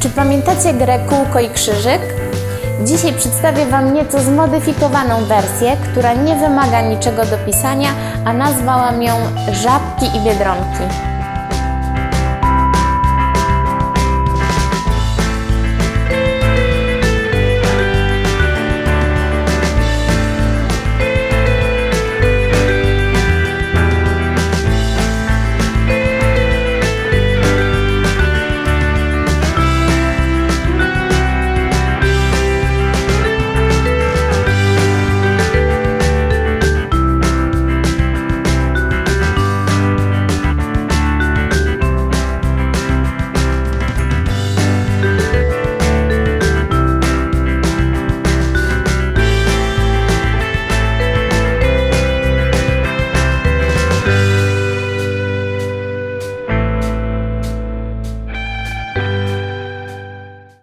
Czy pamiętacie grę Kółko i Krzyżyk? Dzisiaj przedstawię Wam nieco zmodyfikowaną wersję, która nie wymaga niczego do pisania, a nazwałam ją Żabki i Biedronki.